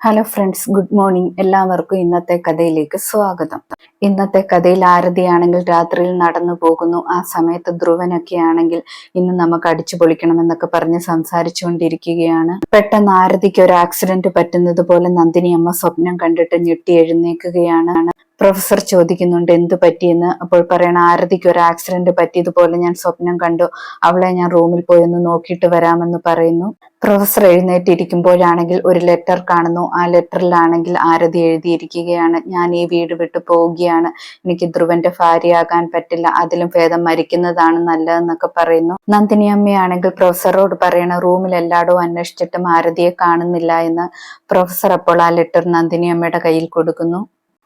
Hello friends good morning എല്ലാവർക്കും ഇന്നത്തെ കഥയിലേക്ക് സ്വാഗതം. ഇന്നത്തെ കഥയിൽ ആരതിയാണെങ്കിൽ രാത്രിയിൽ നടന്നു പോകുന്നു. ആ സമയത്ത് ധ്രുവനൊക്കെ ആണെങ്കിൽ ഇന്ന് നമുക്ക് അടിച്ചു പൊളിക്കണമെന്നൊക്കെ പറഞ്ഞ് സംസാരിച്ചുകൊണ്ടിരിക്കുകയാണ്. പെട്ടെന്ന് ആരതിക്ക് ഒരു ആക്സിഡന്റ് പറ്റുന്നത് പോലെ നന്ദിനി അമ്മ സ്വപ്നം കണ്ടിട്ട് ഞെട്ടി എഴുന്നേക്കുകയാണ് പ്രൊഫസർ ചോദിക്കുന്നുണ്ട് എന്തു പറ്റിയെന്ന്? അപ്പോൾ പറയണ ആരതിക്ക് ഒരു ആക്സിഡന്റ് പറ്റിയതുപോലെ ഞാൻ സ്വപ്നം കണ്ടു. അവളെ ഞാൻ റൂമിൽ പോയി ഒന്ന് നോക്കിയിട്ട് വരാമെന്ന് പറയുന്നു. പ്രൊഫസർ എഴുന്നേറ്റിരിക്കുമ്പോഴാണെങ്കിൽ ഒരു ലെറ്റർ കാണുന്നു. ആ ലെറ്ററിലാണെങ്കിൽ ആരതി എഴുതിയിരിക്കുകയാണ് ഞാൻ ഈ വീട് വിട്ടു പോവുകയാണ്. എനിക്ക് ധ്രുവന്റെ ഭാര്യയാകാൻ പറ്റില്ല. അതിലും ഭേദം മരിക്കുന്നതാണ് നല്ലതെന്നൊക്കെ പറയുന്നു. നന്ദിനി അമ്മയാണെങ്കിൽ പ്രൊഫസറോട് പറയണ റൂമിൽ എല്ലായിടവും അന്വേഷിച്ചിട്ടും ആരതിയെ കാണുന്നില്ല എന്ന്. പ്രൊഫസർ അപ്പോൾ ആ ലെറ്റർ നന്ദിനി അമ്മയുടെ കയ്യിൽ കൊടുക്കുന്നു.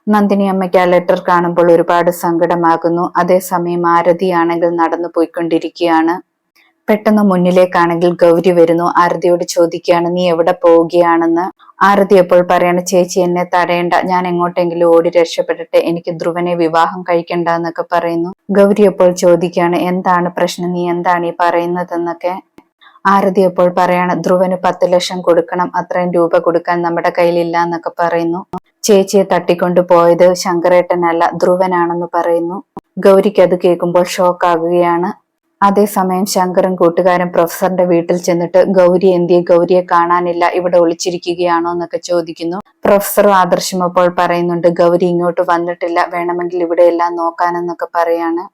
നന്ദിനി അമ്മയ്ക്ക് ആ ലെറ്റർ കാണുമ്പോൾ ഒരുപാട് സങ്കടമാകുന്നു. അതേസമയം ആരതിയാണെങ്കിൽ നടന്നു പോയിക്കൊണ്ടിരിക്കുകയാണ്. പെട്ടെന്ന് മുന്നിലേക്കാണെങ്കിൽ ഗൗരി വരുന്നു. ആരതിയോട് ചോദിക്കുകയാണ് നീ എവിടെ പോവുകയാണെന്ന്? ആരതി എപ്പോൾ പറയണ ചേച്ചി എന്നെ തടയണ്ട. ഞാൻ എങ്ങോട്ടെങ്കിലും ഓടി രക്ഷപ്പെടട്ടെ. എനിക്ക് ധ്രുവനെ വിവാഹം കഴിക്കണ്ട എന്നൊക്കെ പറയുന്നു. ഗൗരി എപ്പോൾ ചോദിക്കുകയാണ് എന്താണ് പ്രശ്നം? നീ എന്താണ് ഈ പറയുന്നതെന്നൊക്കെ? ആരതി എപ്പോൾ പറയാണ് ധ്രുവന് പത്ത് ലക്ഷം കൊടുക്കണം അത്രയും രൂപ കൊടുക്കാൻ നമ്മുടെ കയ്യിലില്ല എന്നൊക്കെ പറയുന്നു. ചേച്ചിയെ തട്ടിക്കൊണ്ടു പോയത് ശങ്കരേട്ടനല്ല ധ്രുവനാണെന്ന് പറയുന്നു. ഗൗരിക്ക് അത് കേൾക്കുമ്പോൾ ഷോക്കാകുകയാണ്. അതേസമയം ശങ്കറും കൂട്ടുകാരൻ പ്രൊഫസറിന്റെ വീട്ടിൽ ചെന്നിട്ട് ഗൗരി എന്തിയെ? ഗൗരിയെ കാണാനില്ല ഇവിടെ ഒളിച്ചിരിക്കുകയാണോ? എന്നൊക്കെ ചോദിക്കുന്നു. പ്രൊഫസർ ആദർശം അപ്പോൾ പറയുന്നുണ്ട് ഗൗരി ഇങ്ങോട്ട് വന്നിട്ടില്ല വേണമെങ്കിൽ ഇവിടെ എല്ലാം നോക്കാനെന്നൊക്കെ പറയാണ്.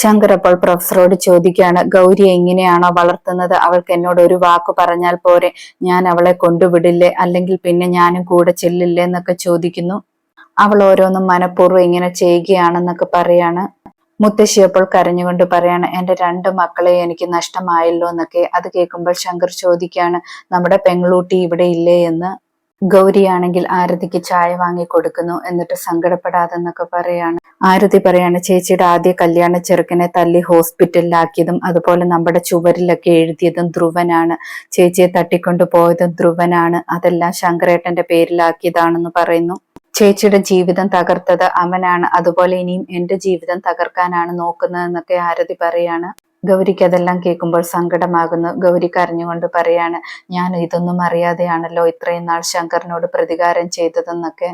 ശങ്കർ അപ്പോൾ പ്രൊഫസറോട് ചോദിക്കുകയാണ് ഗൗരി എങ്ങനെയാണോ വളർത്തുന്നത്? അവൾക്ക് എന്നോട് ഒരു വാക്ക് പറഞ്ഞാൽ പോരെ? ഞാൻ അവളെ കൊണ്ടുവിടില്ലേ? അല്ലെങ്കിൽ പിന്നെ ഞാനും കൂടെ ചെല്ലില്ലേ? എന്നൊക്കെ ചോദിക്കുന്നു. അവൾ ഓരോന്നും മനഃപൂർവം ഇങ്ങനെ ചെയ്യുകയാണെന്നൊക്കെ പറയാണ്. മുത്തശ്ശി അപ്പോൾ കരഞ്ഞുകൊണ്ട് പറയാണ് എന്റെ രണ്ട് മക്കളെ എനിക്ക് നഷ്ടമായല്ലോ എന്നൊക്കെ. അത് കേൾക്കുമ്പോൾ ശങ്കർ ചോദിക്കുകയാണ് നമ്മുടെ പെങ്ങളൂട്ടി ഇവിടെ ഇല്ലേ? എന്ന്. ഗൗരിയാണെങ്കിൽ ആരതിക്ക് ചായ വാങ്ങി കൊടുക്കുന്നു എന്നിട്ട് സങ്കടപ്പെടാതെന്നൊക്കെ പറയാണ്. ആരതി പറയാണ് ചേച്ചിയുടെ ആദ്യ കല്യാണ ചെറുക്കനെ തല്ലി ഹോസ്പിറ്റലിലാക്കിയതും അതുപോലെ നമ്മുടെ ചുവരിലൊക്കെ എഴുതിയതും ധ്രുവനാണ്. ചേച്ചിയെ തട്ടിക്കൊണ്ടു പോയതും ധ്രുവനാണ്. അതെല്ലാം ശങ്കരേട്ടന്റെ പേരിലാക്കിയതാണെന്ന് പറയുന്നു. ചേച്ചിയുടെ ജീവിതം തകർത്തത് അവനാണ്. അതുപോലെ ഇനിയും എന്റെ ജീവിതം തകർക്കാനാണ് നോക്കുന്നതെന്നൊക്കെ ആരതി പറയാണ്. ഗൗരിക്ക് അതെല്ലാം കേൾക്കുമ്പോൾ സങ്കടമാകുന്നു. ഗൗരി കരഞ്ഞുകൊണ്ട് പറയാണ് ഞാൻ ഇതൊന്നും അറിയാതെയാണല്ലോ ഇത്രയും നാൾ ശങ്കറിനോട് പ്രതികാരം ചെയ്തതെന്നൊക്കെ.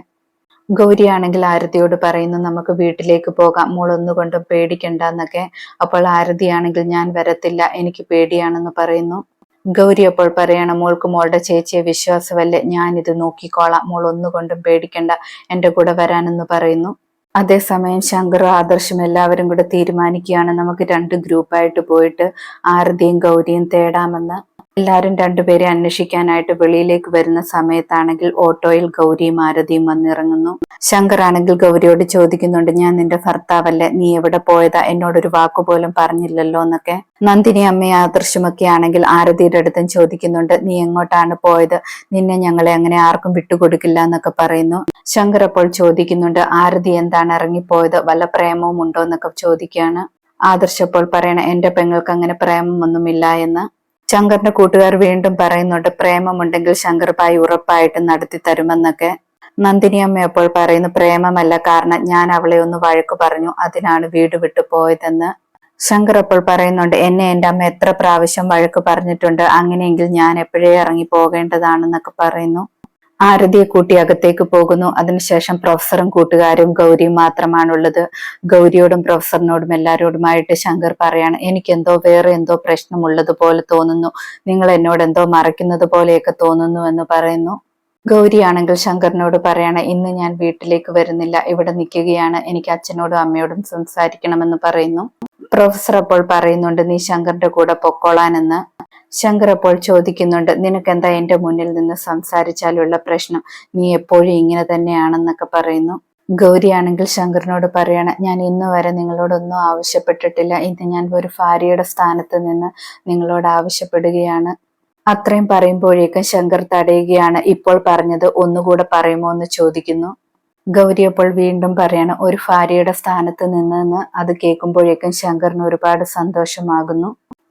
ഗൗരിയാണെങ്കിൽ ആരതിയോട് പറയുന്നു നമുക്ക് വീട്ടിലേക്ക് പോകാം. മോൾ ഒന്നുകൊണ്ടും പേടിക്കണ്ട എന്നൊക്കെ അപ്പോൾ ആരതിയാണെങ്കിൽ ഞാൻ വരത്തില്ല എനിക്ക് പേടിയാണെന്ന് പറയുന്നു. ഗൗരി അപ്പോൾ പറയണം മോൾക്ക് മോളുടെ ചേച്ചിയെ വിശ്വാസമല്ലേ? ഞാൻ ഇത് നോക്കിക്കോളാം. മോൾ ഒന്നുകൊണ്ടും പേടിക്കണ്ട. എന്റെ കൂടെ വരാനെന്ന് പറയുന്നു. അതേസമയം ശങ്കറും ആദർശും എല്ലാവരും കൂടെ തീരുമാനിക്കുകയാണ്. നമുക്ക് രണ്ട് ഗ്രൂപ്പായിട്ട് പോയിട്ട് ആരതിയും ഗൗരിയും തേടാമെന്ന് എല്ലാവരും രണ്ടുപേരെ അന്വേഷിക്കാനായിട്ട് വെളിയിലേക്ക് വരുന്ന സമയത്താണെങ്കിൽ ഓട്ടോയിൽ ഗൗരി ആരതിയും വന്നിറങ്ങുന്നു. ശങ്കർ ആണെങ്കിൽ ഗൗരിയോട് ചോദിക്കുന്നുണ്ട് ഞാൻ നിന്റെ ഭർത്താവല്ലേ? നീ എവിടെ പോയതാ? എന്നോടൊരു വാക്കുപോലും പറഞ്ഞില്ലല്ലോ എന്നൊക്കെ. നന്ദിനി അമ്മയെ ആദർശമൊക്കെ ആണെങ്കിൽ ആരതിയുടെ അടുത്തും ചോദിക്കുന്നുണ്ട് നീ എങ്ങോട്ടാണ് പോയത്? നിന്നെ ഞങ്ങളെ അങ്ങനെ ആർക്കും വിട്ടുകൊടുക്കില്ല എന്നൊക്കെ പറയുന്നു. ശങ്കർ അപ്പോൾ ചോദിക്കുന്നുണ്ട് ആരതി എന്താണ് ഇറങ്ങിപ്പോയത്? വല്ല പ്രേമവും ഉണ്ടോ? എന്നൊക്കെ ചോദിക്കുകയാണ്. ആദർശപ്പോൾ പറയണ എന്റെ പെങ്ങൾക്ക് അങ്ങനെ പ്രേമമൊന്നുമില്ല എന്ന്. ശങ്കറിന്റെ കൂട്ടുകാർ വീണ്ടും പറയുന്നുണ്ട് പ്രേമമുണ്ടെങ്കിൽ ശങ്കർ ഭായി ഉറപ്പായിട്ടും നടത്തി തരുമെന്നൊക്കെ നന്ദിനി അമ്മ അപ്പോൾ പറയുന്നു. പ്രേമമല്ല കാരണം ഞാൻ അവളെ ഒന്ന് വഴക്ക് പറഞ്ഞു. അതിനാണ് വീട് വിട്ടു പോയതെന്ന് ശങ്കർ അപ്പോൾ പറയുന്നുണ്ട്. എന്നെ എന്റെ അമ്മ എത്ര പ്രാവശ്യം വഴക്ക് പറഞ്ഞിട്ടുണ്ട്. അങ്ങനെയെങ്കിൽ ഞാൻ എപ്പോഴേ ഇറങ്ങി പോകേണ്ടതാണെന്നൊക്കെ പറയുന്നു. ആരതിയെ കൂട്ടി അകത്തേക്ക് പോകുന്നു. അതിനുശേഷം പ്രൊഫസറും കൂട്ടുകാരും ഗൗരിയും മാത്രമാണുള്ളത്. ഗൗരിയോടും പ്രൊഫസറിനോടും എല്ലാവരോടുമായിട്ട് ശങ്കർ പറയാണ് എനിക്കെന്തോ വേറെ എന്തോ പ്രശ്നമുള്ളത് പോലെ തോന്നുന്നു. നിങ്ങൾ എന്നോട് എന്തോ മറയ്ക്കുന്നത് പോലെയൊക്കെ തോന്നുന്നു എന്ന് പറയുന്നു. ഗൗരിയാണെങ്കിൽ ശങ്കറിനോട് പറയാണ് ഇന്ന് ഞാൻ വീട്ടിലേക്ക് വരുന്നില്ല. ഇവിടെ നിൽക്കുകയാണ്. എനിക്ക് അച്ഛനോടും അമ്മയോടും സംസാരിക്കണമെന്ന് പറയുന്നു. പ്രൊഫസർ അപ്പോൾ പറയുന്നുണ്ട് നീ ശങ്കറിന്റെ കൂടെ പൊക്കോളാനെന്ന് ശങ്കർ അപ്പോൾ ചോദിക്കുന്നുണ്ട് നിനക്കെന്താ എന്റെ മുന്നിൽ നിന്ന് സംസാരിച്ചാലുള്ള പ്രശ്നം? നീ എപ്പോഴും ഇങ്ങനെ തന്നെയാണെന്നൊക്കെ പറയുന്നു. ഗൗരിയാണെങ്കിൽ ശങ്കറിനോട് പറയണം ഞാൻ ഇന്ന് വരെ നിങ്ങളോടൊന്നും ആവശ്യപ്പെട്ടിട്ടില്ല. ഇന്ന് ഞാൻ ഒരു ഭാര്യയുടെ സ്ഥാനത്ത് നിന്ന് നിങ്ങളോട് ആവശ്യപ്പെടുകയാണ്. അത്രയും പറയുമ്പോഴേക്കും ശങ്കർ തടയുകയാണ്. ഇപ്പോൾ പറഞ്ഞത് ഒന്നുകൂടെ പറയുമോ എന്ന് ചോദിക്കുന്നു. ഗൗരി അപ്പോൾ വീണ്ടും പറയണം ഒരു ഭാര്യയുടെ സ്ഥാനത്ത് നിന്നെന്ന്. അത് കേൾക്കുമ്പോഴേക്കും ശങ്കറിന് ഒരുപാട് സന്തോഷമാകുന്നു.